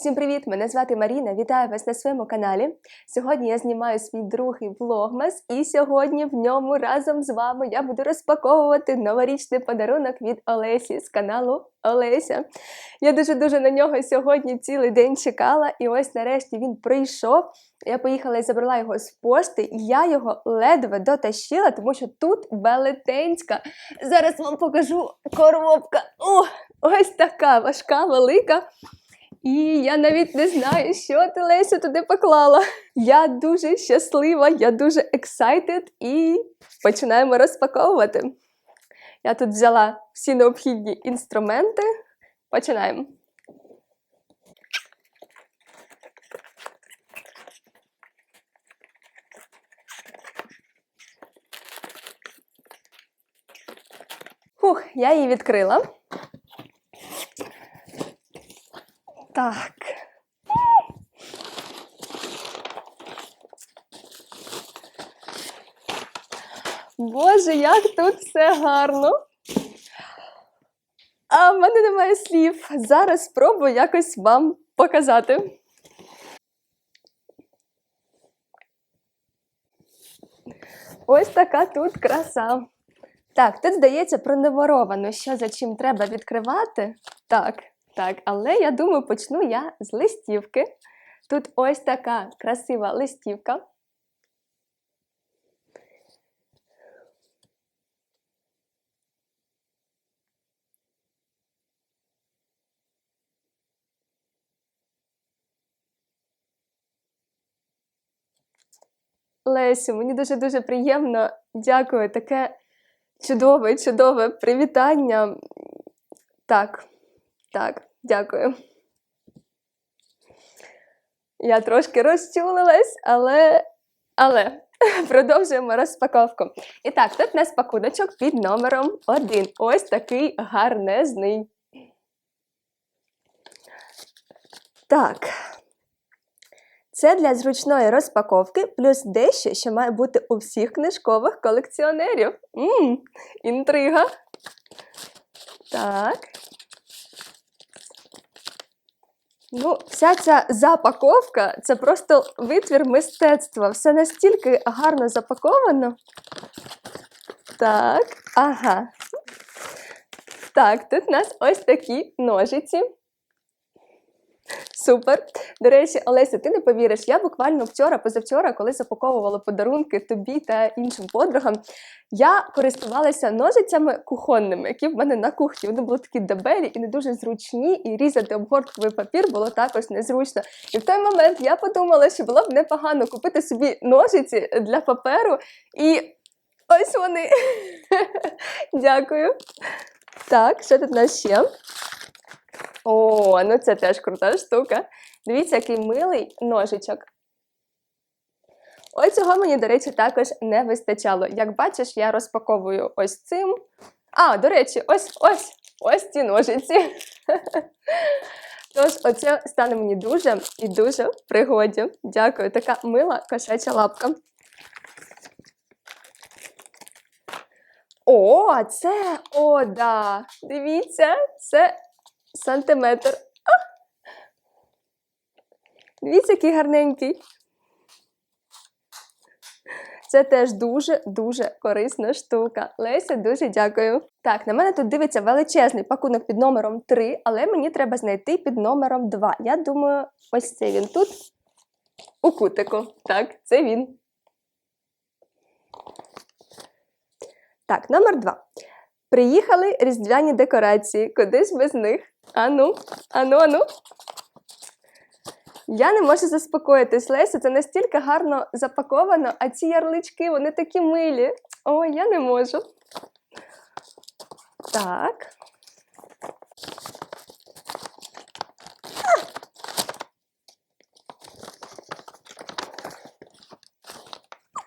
Всім привіт! Мене звати Маріна. Вітаю вас на своєму каналі. Сьогодні я знімаю свій другий влогмас, і сьогодні в ньому разом з вами я буду розпаковувати новорічний подарунок від Олесі з каналу Олеся. Я дуже дуже на нього сьогодні цілий день чекала, і ось нарешті він прийшов. Я поїхала і забрала його з пошти, і я його ледве дотащила, тому що тут велетенська. Зараз вам покажу коробка. О, ось така важка, велика. І я навіть не знаю, що ти Лесю туди поклала. Я дуже щаслива, я дуже excited і починаємо розпаковувати. Я тут взяла всі необхідні інструменти. Починаємо. Фух, я її відкрила. Так. Боже, як тут все гарно. А в мене немає слів. Зараз спробую якось вам показати. Ось така тут краса. Так, тут здається пронумеровано, що за чим треба відкривати. Так, так, але я думаю, почну я з листівки. Тут ось така красива листівка. Лесю, мені дуже-дуже приємно. Дякую. Таке чудове, чудове привітання. Так, так, дякую. Я трошки розчулилась, але. Але продовжуємо розпаковку. І так, тут у нас пакуночок під номером 1. Ось такий гарнезний. Так. Це для зручної розпаковки, плюс дещо, що має бути у всіх книжкових колекціонерів. Ммм, інтрига. Так. Ну, вся ця запаковка це просто витвір мистецтва. Все настільки гарно запаковано. Так, ага. Так, тут у нас ось такі ножиці. Супер. До речі, Олеся, ти не повіриш, я буквально вчора, позавчора, коли запаковувала подарунки тобі та іншим подругам, я користувалася ножицями кухонними, які в мене на кухні. Вони були такі дебелі і не дуже зручні, і різати обгортковий папір було також незручно. І в той момент я подумала, що було б непогано купити собі ножиці для паперу. І ось вони. Дякую. Так, що тут у нас ще? О, ну це теж крута штука. Дивіться, який милий ножичок. Ось цього мені, до речі, також не вистачало. Як бачиш, я розпаковую ось цим. А, до речі, ось ось ось ці ножиці. Тож, оце стане мені дуже і дуже в пригоді. Дякую, така мила кошача лапка. О, це, о, да. Дивіться, це сантиметр. А! Дивіться, який гарненький. Це теж дуже-дуже корисна штука. Леся, дуже дякую. Так, на мене тут дивиться величезний пакунок під номером 3, але мені треба знайти під номером 2. Я думаю, ось це він тут. У кутику. Так, це він. Так, номер 2. Приїхали різдвяні декорації. Куди ж без них? Ану, ану, ану. Я не можу заспокоїтись, Леся, це настільки гарно запаковано, а ці ярлички, вони такі милі. Ой, я не можу. Так.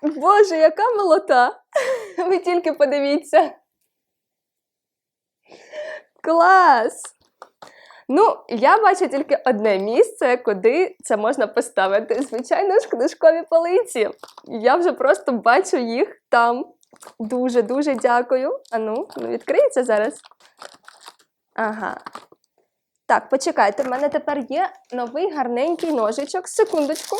Боже, яка молота! Ви тільки подивіться. Клас! Ну, я бачу тільки одне місце, куди це можна поставити. Звичайно ж, книжкові полиці. Я вже просто бачу їх там. Дуже-дуже дякую. Ану, ну відкриється зараз. Ага. Так, почекайте, в мене тепер є новий гарненький ножичок. Секундочку.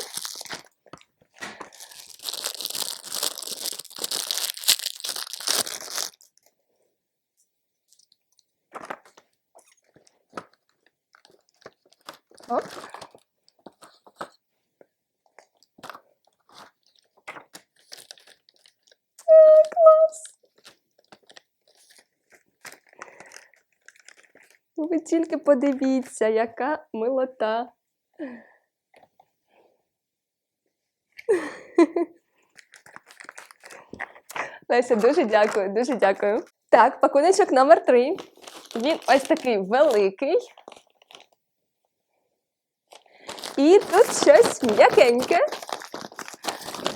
Ви тільки подивіться, яка милота. Леся, дуже дякую, дуже дякую. Так, пакуночок номер три. Він ось такий великий. І тут щось м'якеньке.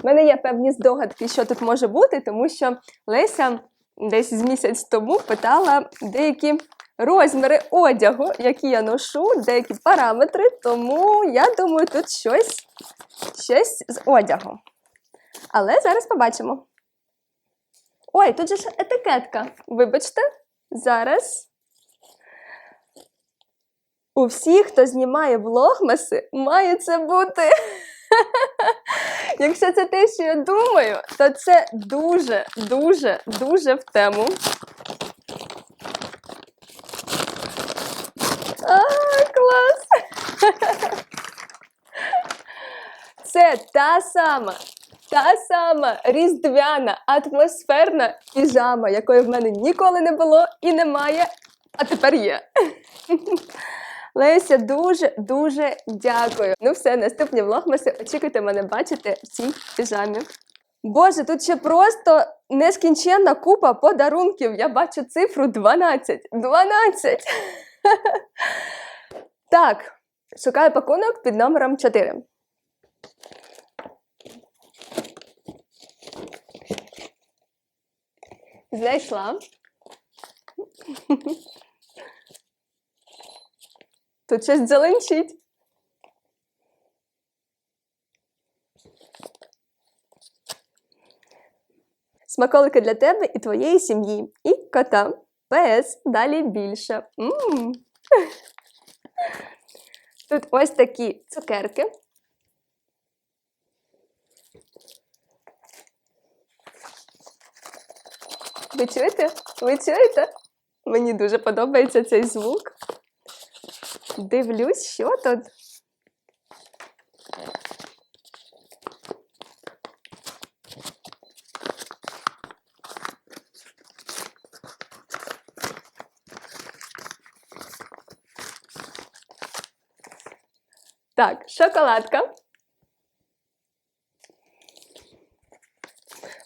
У мене є певні здогадки, що тут може бути, тому що Леся десь з місяць тому питала деякі розміри одягу, які я ношу, деякі параметри, тому я думаю, тут щось, щось з одягу. Але зараз побачимо. Ой, тут же ж етикетка. Вибачте, зараз. У всіх, хто знімає влогмаси, має це бути. Якщо це те, що я думаю, то це дуже, дуже, дуже в тему. А, клас! Це та сама, та сама різдвяна атмосферна піжама, якої в мене ніколи не було і немає, а тепер є. Леся, дуже дуже дякую. Ну все, наступні влогмаси. Очікуйте мене бачити в цій піжамі. Боже, тут ще просто нескінченна купа подарунків. Я бачу цифру 12. 12! Так, шукаю пакунок під номером 4. Знайшла. Тут щось дзеленчить. Смаколики для тебе і твоєї сім'ї. І кота. ПС. Далі більше. М. Тут ось такі цукерки. Ви чуєте? Ви чуєте? Мені дуже подобається цей звук. Дивлюсь, що тут. Так, шоколадка.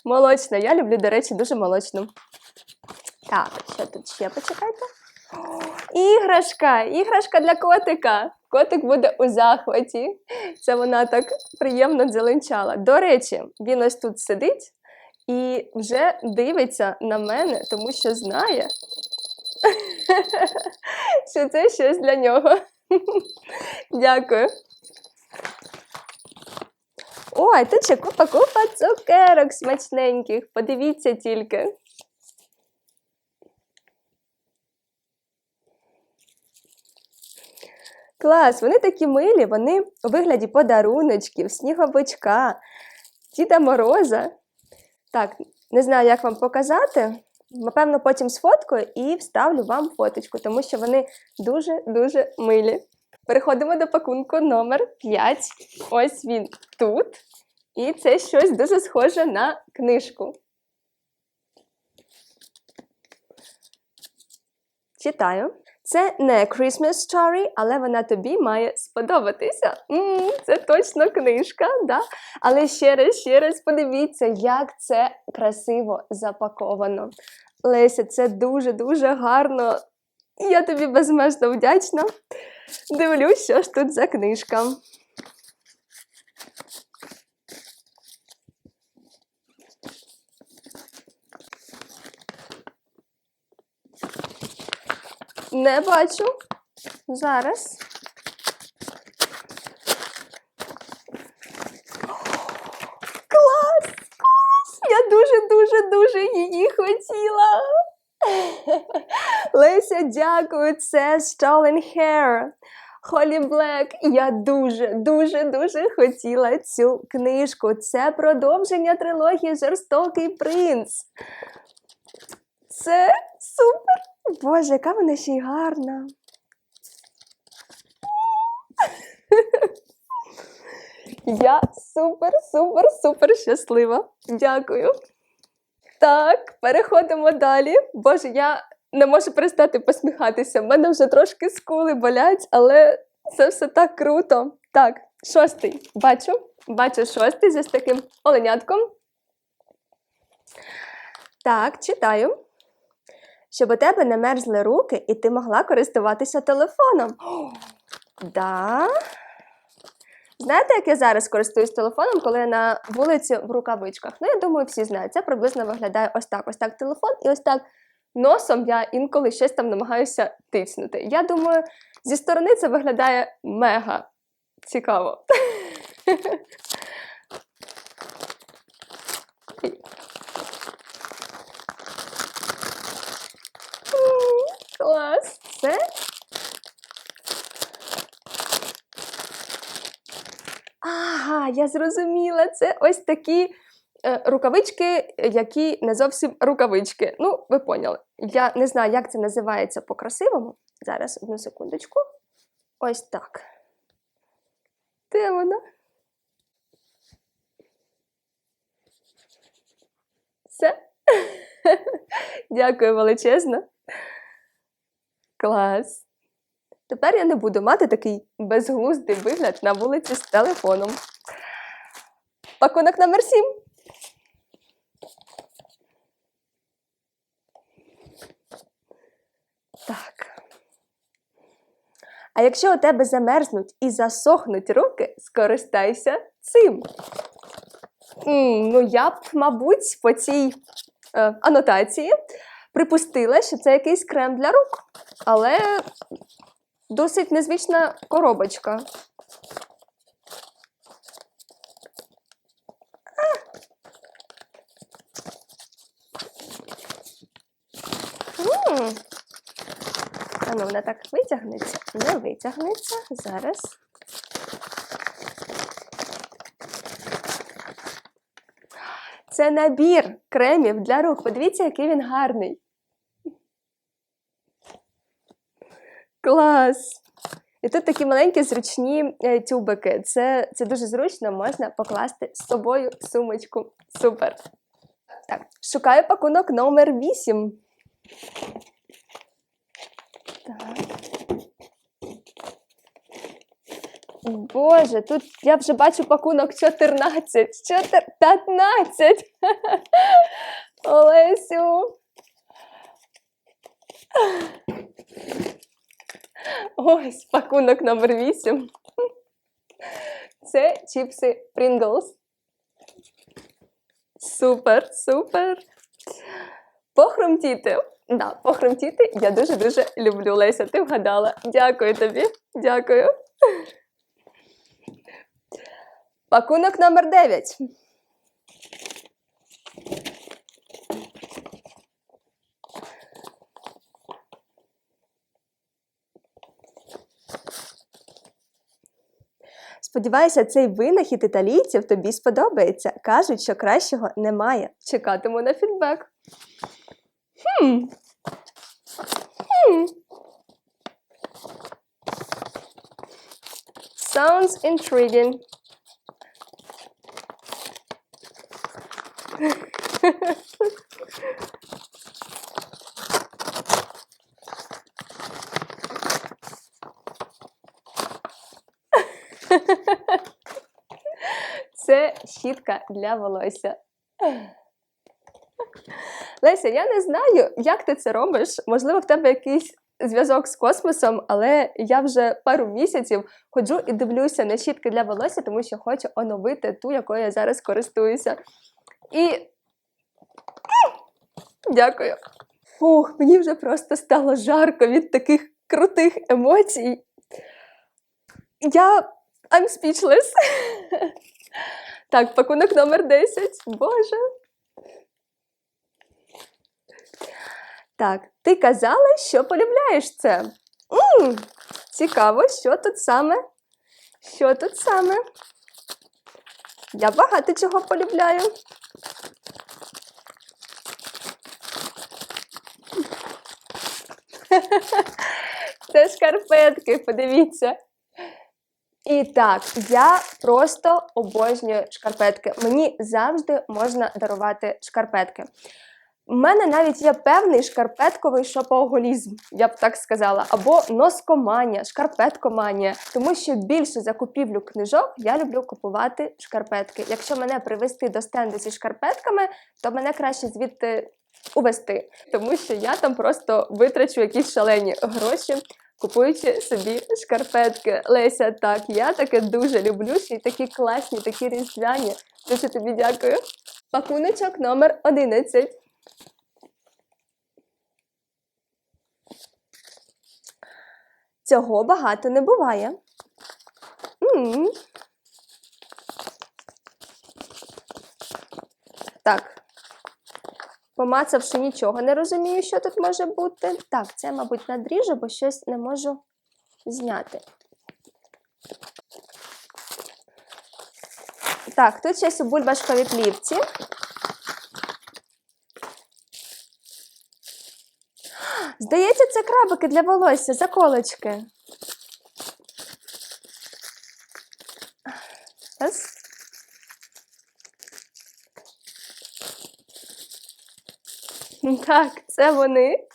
Молочна. Я люблю, до речі, дуже молочну. Так, що тут ще почекайте? Іграшка! Іграшка для котика. Котик буде у захваті. Це вона так приємно дзеленчала. До речі, він ось тут сидить і вже дивиться на мене, тому що знає, що це щось для нього. Дякую. Ой, тут ще купа-купа цукерок смачненьких. Подивіться тільки. Клас, вони такі милі, вони у вигляді подаруночків, сніговичка, Діда Мороза. Так, не знаю, як вам показати. Напевно, потім сфоткаю і вставлю вам фоточку, тому що вони дуже-дуже милі. Переходимо до пакунку номер 5. Ось він тут. І це щось дуже схоже на книжку. Читаю. Це не Christmas Story, але вона тобі має сподобатися. м це точно книжка, да? але ще раз, ще раз подивіться, як це красиво запаковано. Леся, це дуже-дуже гарно. Я тобі безмежно вдячна. Дивлюсь, що ж тут за книжка. Не бачу. Зараз. Клас! Клас! Я дуже-дуже-дуже її хотіла. Леся, дякую, це Stolen Hair. Холі Блек, я дуже, дуже, дуже хотіла цю книжку. Це продовження трилогії Жорстокий принц. Це супер! Боже, яка вона ще й гарна. Я супер, супер, супер щаслива. Дякую. Так, переходимо далі. Боже, я не можу перестати посміхатися. В мене вже трошки скули болять, але це все так круто. Так, шостий. Бачу. Бачу шостий з таким оленятком. Так, читаю. Щоб у тебе не мерзли руки, і ти могла користуватися телефоном. Да. Знаєте, як я зараз користуюсь телефоном, коли я на вулиці в рукавичках? Ну, я думаю, всі знають. Це приблизно виглядає ось так. Ось так телефон, і ось так носом я інколи щось там намагаюся тиснути. Я думаю, зі сторони це виглядає мега цікаво. М, Клас! Це Ага, я зрозуміла. Це ось такі е, рукавички, які не зовсім рукавички. Ну, ви поняли. Я не знаю, як це називається по-красивому. Зараз одну секундочку. Ось так. Де вона? Все? Дякую величезно. Клас. Тепер я не буду мати такий безглуздий вигляд на вулиці з телефоном. Пакунок номер 7. Так. А якщо у тебе замерзнуть і засохнуть руки, скористайся цим. М, ну, я б, мабуть, по цій е, анотації припустила, що це якийсь крем для рук. Але досить незвична коробочка. М. Ну, вона так витягнеться? Не витягнеться. Зараз. Це набір кремів для рук. Подивіться, який він гарний. Клас! І тут такі маленькі зручні е, тюбики. Це, це дуже зручно, можна покласти з собою сумочку. Супер. Так, шукаю пакунок номер 8. Так. Боже, тут я вже бачу пакунок 14. 4, 15. Олесю. Ось пакунок номер 8. Це чіпси Pringles. Супер, супер. Похрумтіти. Да, похрумтіти я дуже-дуже люблю, Леся. Ти вгадала. Дякую тобі. Дякую. Пакунок номер 9. Сподіваюся, цей винахід італійців тобі сподобається. Кажуть, що кращого немає. Чекатиму на фідбек. Хм. Хм. Sounds intriguing. Це щітка для волосся. Леся, я не знаю, як ти це робиш. Можливо, в тебе якийсь зв'язок з космосом, але я вже пару місяців ходжу і дивлюся на щітки для волосся, тому що хочу оновити ту, якою я зараз користуюся. І дякую. Фух, мені вже просто стало жарко від таких крутих емоцій. Я I'm speechless. Так, пакунок номер 10. Боже. Так, ти казала, що полюбляєш це. м цікаво, що тут саме? Що тут саме? Я багато чого полюбляю. Це шкарпетки, подивіться. І так, я просто обожнюю шкарпетки. Мені завжди можна дарувати шкарпетки. У мене навіть є певний шкарпетковий шопоголізм, я б так сказала, або носкоманія, шкарпеткоманія. Тому що більше за купівлю книжок я люблю купувати шкарпетки. Якщо мене привезти до стенду зі шкарпетками, то мене краще звідти увести, тому що я там просто витрачу якісь шалені гроші. Купуючи собі шкарпетки. Леся, так, я таке дуже люблю, ще й такі класні, такі різдвяні. Дуже тобі дякую. Пакуночок номер 11. Цього багато не буває. м Так. Помацавши нічого, не розумію, що тут може бути. Так, це, мабуть, надріжу, бо щось не можу зняти. Так, тут щось у бульбашковій плівці. Здається, це крабики для волосся, заколочки. Раз. Так, це вони.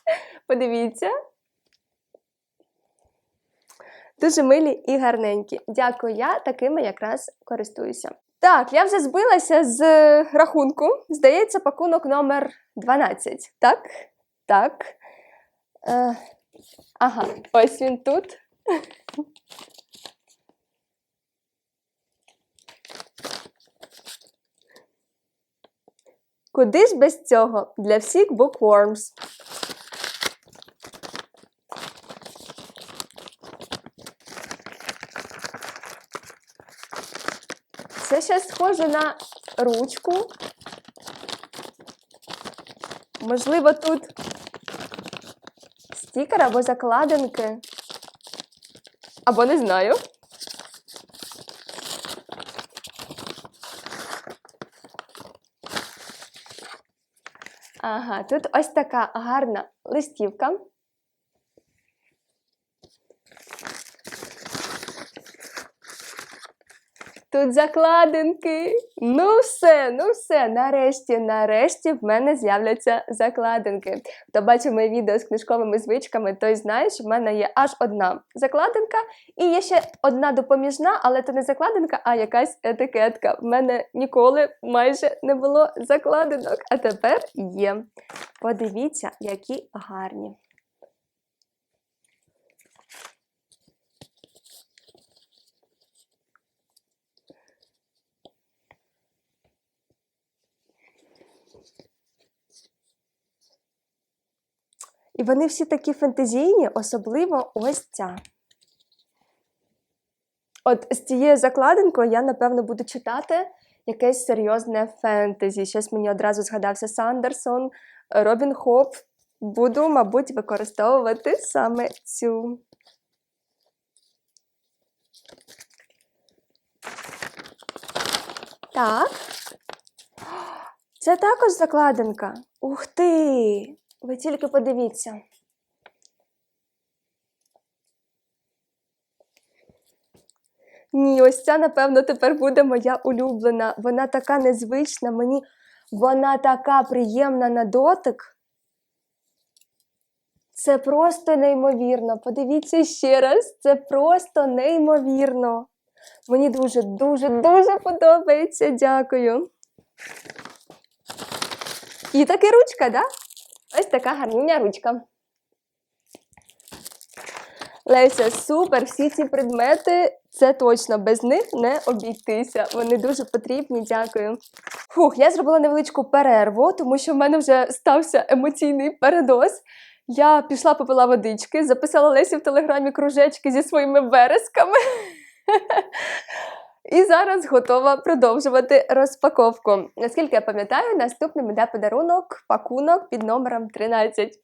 Подивіться. Дуже милі і гарненькі. Дякую, я такими якраз користуюся. Так, я вже збилася з рахунку. Здається, пакунок номер 12. Так? Так. Е, ага, ось він тут. Куди ж без цього? Для всіх bookworms. Це ще схоже на ручку. Можливо, тут стікер або закладинки. Або не знаю. Ага, тут ось така гарна листівка. Тут закладинки. Ну все, ну все. Нарешті, нарешті в мене з'являться закладинки. Хто бачив моє відео з книжковими звичками, той знає, що в мене є аж одна закладинка, і є ще одна допоміжна, але це не закладинка, а якась етикетка. В мене ніколи майже не було закладинок, а тепер є. Подивіться, які гарні. І вони всі такі фентезійні, особливо ось ця. От з цією закладинкою я, напевно, буду читати якесь серйозне фентезі. Щось мені одразу згадався Сандерсон, Робін Хоп. Буду, мабуть, використовувати саме цю. Так. Це також закладинка. Ух ти! Ви тільки подивіться. Ні, ось ця, напевно, тепер буде моя улюблена. Вона така незвична, мені вона така приємна на дотик. Це просто неймовірно. Подивіться ще раз, це просто неймовірно. Мені дуже, дуже, дуже подобається. Дякую. І таки ручка, да? Ось така гарніня ручка. Леся, супер! Всі ці предмети, це точно, без них не обійтися. Вони дуже потрібні, дякую. Фух, я зробила невеличку перерву, тому що в мене вже стався емоційний передоз. Я пішла попила водички, записала Лесі в телеграмі кружечки зі своїми вересками. І зараз готова продовжувати розпаковку. Наскільки я пам'ятаю, наступним іде подарунок, пакунок під номером 13.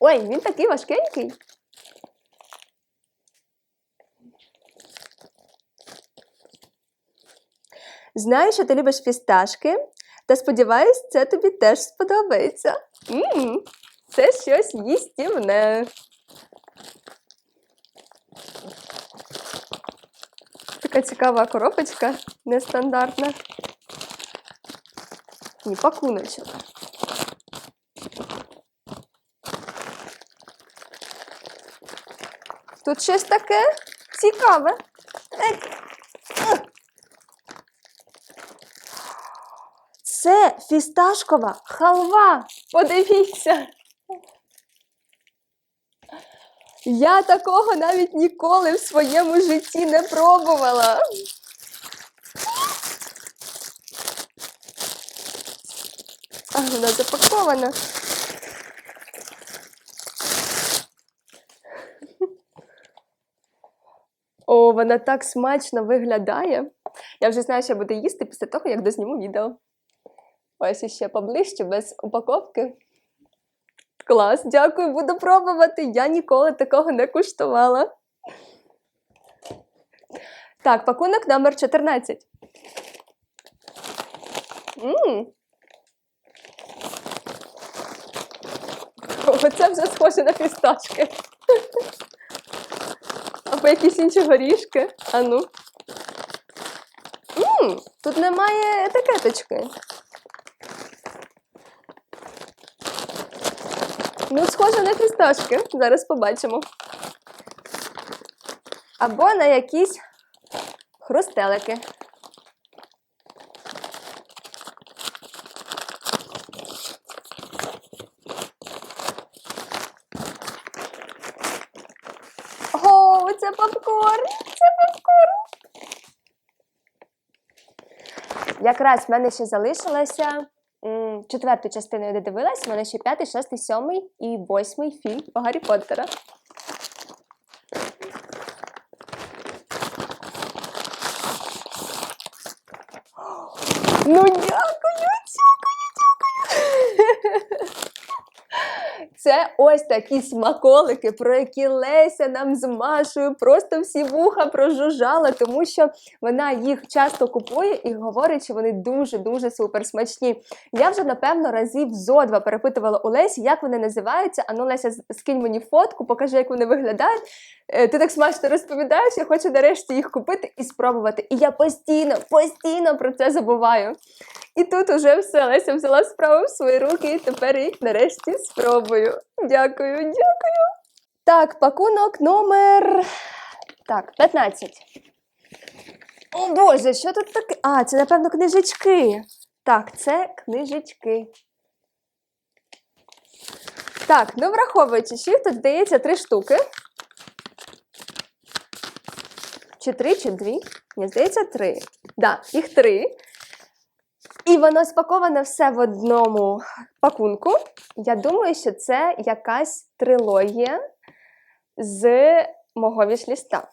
Ой, він такий важкенький. Знаю, що ти любиш фісташки, та сподіваюсь, це тобі теж сподобається. Мм, це щось їстівне. Така цікава коробочка, нестандартна. Ні, пакуночок. Тут щось таке цікаве. Це фісташкова халва. Подивіться. Я такого навіть ніколи в своєму житті не пробувала. А вона запакована. О, вона так смачно виглядає. Я вже знаю, що буду їсти після того, як дозніму відео. Ось іще поближче, без упаковки. Клас, дякую, буду пробувати. Я ніколи такого не куштувала. Так, пакунок номер 14. Мм. Оце вже схоже на фісташки. Або якісь інші горішки. А ну. Мм, тут немає етикеточки. Ну, схоже на фісташки. Зараз побачимо. Або на якісь хрустелики. О, це попкорн! Це попкорн! Якраз в мене ще залишилося м, четверту частину я додивилась, в мене ще п'ятий, шостий, сьомий і восьмий фільм по Гаррі Поттера. Ось такі смаколики, про які Леся нам з Машою просто всі вуха прожужжала, тому що вона їх часто купує і говорить, що вони дуже-дуже супер смачні. Я вже, напевно, разів зо два перепитувала у Лесі, як вони називаються. Ану, Леся, скинь мені фотку, покажи, як вони виглядають. Е, Ти так смачно розповідаєш, я хочу нарешті їх купити і спробувати. І я постійно, постійно про це забуваю. І тут уже все, Леся взяла справу в свої руки і тепер їх нарешті спробую. Дякую, дякую. Так, пакунок номер так, 15. О Боже, що тут таке? А, це, напевно, книжечки. Так, це книжечки. Так, ну враховуючи, що тут здається три штуки. Чи три, чи дві? Ні, здається, три. Так, да, їх три. І воно спаковане все в одному пакунку. Я думаю, що це якась трилогія з мого вішліста.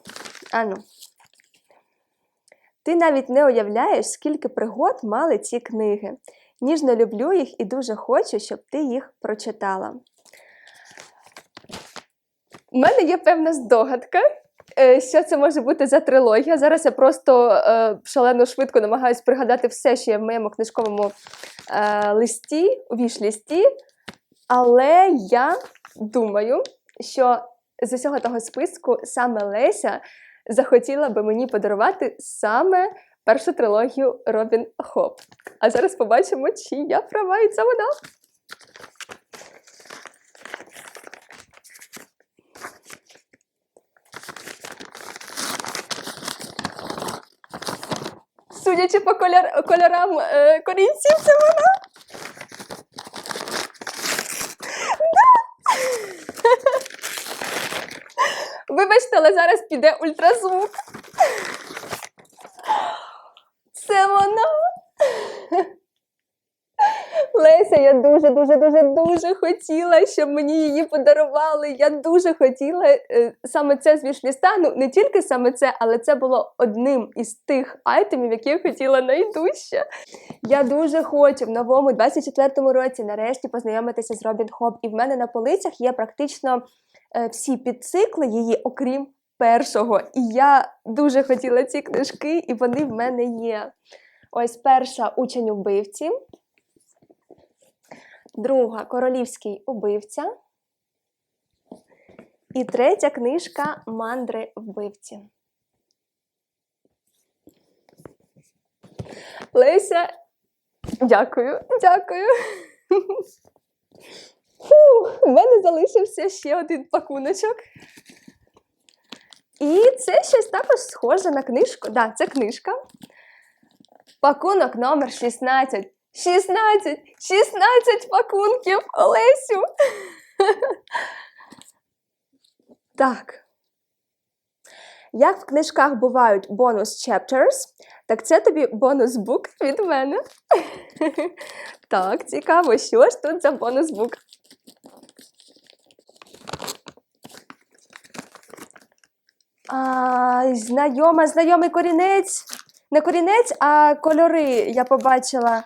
Ану. Ти навіть не уявляєш, скільки пригод мали ці книги. Ніжно люблю їх і дуже хочу, щоб ти їх прочитала. У мене є певна здогадка, що це може бути за трилогія. Зараз я просто е, шалено швидко намагаюся пригадати все, що є в моєму книжковому е, листі, у віш-листі. Але я думаю, що з усього того списку саме Леся захотіла би мені подарувати саме першу трилогію Робін Хоп. А зараз побачимо, чи я права і це вона. Судячи по кольор, кольорам е, корінців, це вона. Вибачте, але зараз піде ультразвук. Це вона. Леся. Леся, я дуже, дуже, дуже, дуже хотіла, щоб мені її подарували. Я дуже хотіла е, саме це з вішліста. Ну не тільки саме це, але це було одним із тих айтемів, які я хотіла найдужче. Я дуже хочу в новому 24-му році нарешті познайомитися з Робін Хоп. І в мене на полицях є практично е, всі підцикли її, окрім першого. І я дуже хотіла ці книжки, і вони в мене є. Ось перша учень убивці. Друга королівський убивця. І третя книжка Мандри вбивці. Леся, дякую, дякую. Фу, у мене залишився ще один пакуночок. І це щось також схоже на книжку. Так, да, це книжка. Пакунок номер 16. 16! 16 пакунків Олесю! Так. Як в книжках бувають бонус chapters, так це тобі бонус бук від мене. Так, цікаво, що ж тут за бонус бук? А, знайома, знайомий корінець. Не корінець, а кольори я побачила.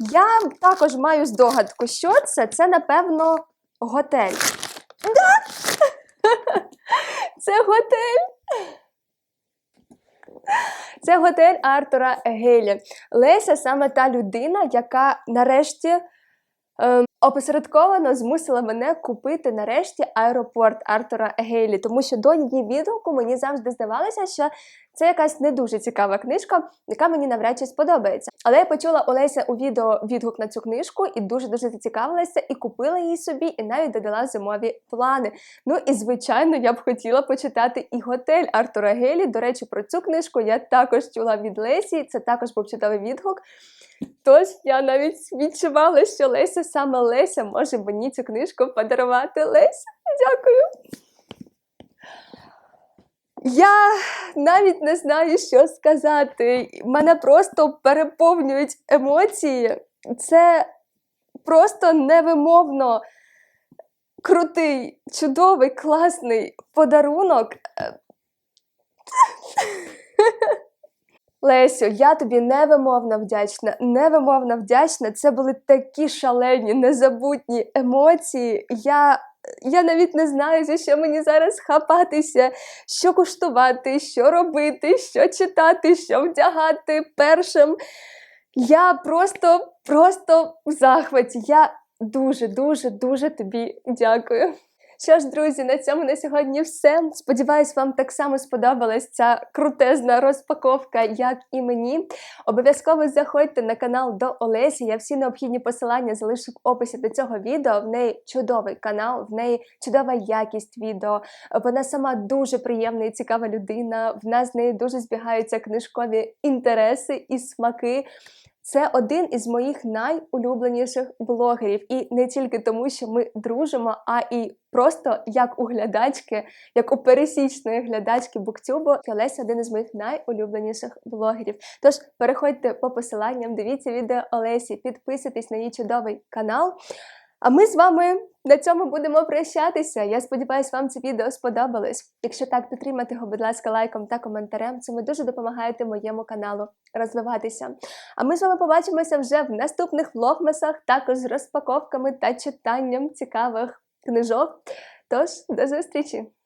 Я також маю здогадку, що це? Це, напевно, готель. Да? Це готель. Це готель Артура Гейлі. Леся саме та людина, яка нарешті ем, опосередковано змусила мене купити нарешті аеропорт Артура Гейлі, тому що до її відгуку мені завжди здавалося, що це якась не дуже цікава книжка, яка мені навряд чи сподобається. Але я почула Олеся у відео відгук на цю книжку і дуже дуже зацікавилася, і купила її собі, і навіть додала зимові плани. Ну і звичайно, я б хотіла почитати і готель Артура Гейлі. До речі, про цю книжку я також чула від Лесі. Це також був чудовий відгук. Тож я навіть відчувала, що Леся саме Леся може мені цю книжку подарувати. Леся, дякую. Я навіть не знаю, що сказати. Мене просто переповнюють емоції. Це просто невимовно крутий, чудовий, класний подарунок. Лесю, я тобі невимовно вдячна, невимовно вдячна. Це були такі шалені, незабутні емоції. Я я навіть не знаю, за що мені зараз хапатися, що куштувати, що робити, що читати, що вдягати першим. Я просто, просто в захваті. Я дуже, дуже, дуже тобі дякую. Що ж, друзі, на цьому на сьогодні все. Сподіваюсь, вам так само сподобалась ця крутезна розпаковка, як і мені. Обов'язково заходьте на канал до Олесі. Я всі необхідні посилання залишу в описі до цього відео. В неї чудовий канал, в неї чудова якість відео. Вона сама дуже приємна і цікава людина. В нас з нею дуже збігаються книжкові інтереси і смаки. Це один із моїх найулюбленіших блогерів, і не тільки тому, що ми дружимо, а і просто як у глядачки, як у пересічної глядачки Буктюбу, Олеся один із моїх найулюбленіших блогерів. Тож переходьте по посиланням, дивіться відео Олесі, підписуйтесь на її чудовий канал. А ми з вами на цьому будемо прощатися. Я сподіваюся, вам це відео сподобалось. Якщо так, підтримайте його, будь ласка, лайком та коментарем. Це ви дуже допомагаєте моєму каналу розвиватися. А ми з вами побачимося вже в наступних влогмасах, також з розпаковками та читанням цікавих книжок. Тож, до зустрічі!